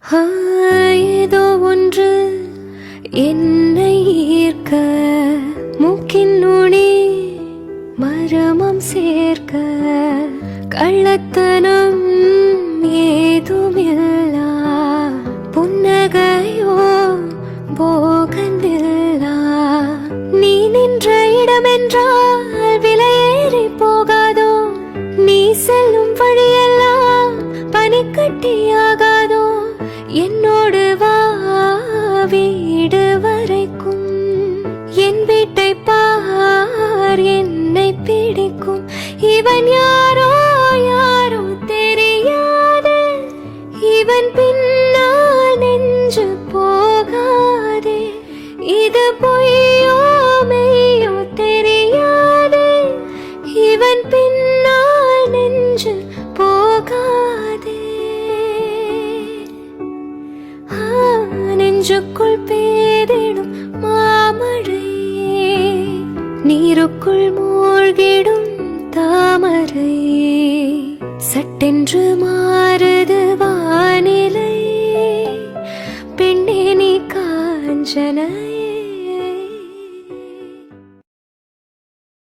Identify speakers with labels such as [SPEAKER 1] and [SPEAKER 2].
[SPEAKER 1] ஏதோ ஒன்று என்னை ஈர்க்க மூக்கின் நுனி மரமம் சேர்க்க. கள்ளத்தனம் ஏதுமில்லா புன்னகையோ போகந்தில்லா. நீ நின்ற இடமென்றால் விலையேறி போகாதோ நீ செல்லும் வழியெல்லாம் பனிக்கட்டியாக. என்னோடு வா வீடு வரைக்கும். என் வீட்டை பார் என்னை பிடிக்கும். இவன் யாரோ யாரோ தெரியாது. இவன் பின்னால் நெஞ்சு போகாதே. இது பொய்யோ நெஞ்சுக்குள் பேரிடும் மாமழை நீருக்குள் மூழ்கிடும் தாமரை சட்டென்று மாறுது வானிலை பெண்ணே நீ காஞ்சனை.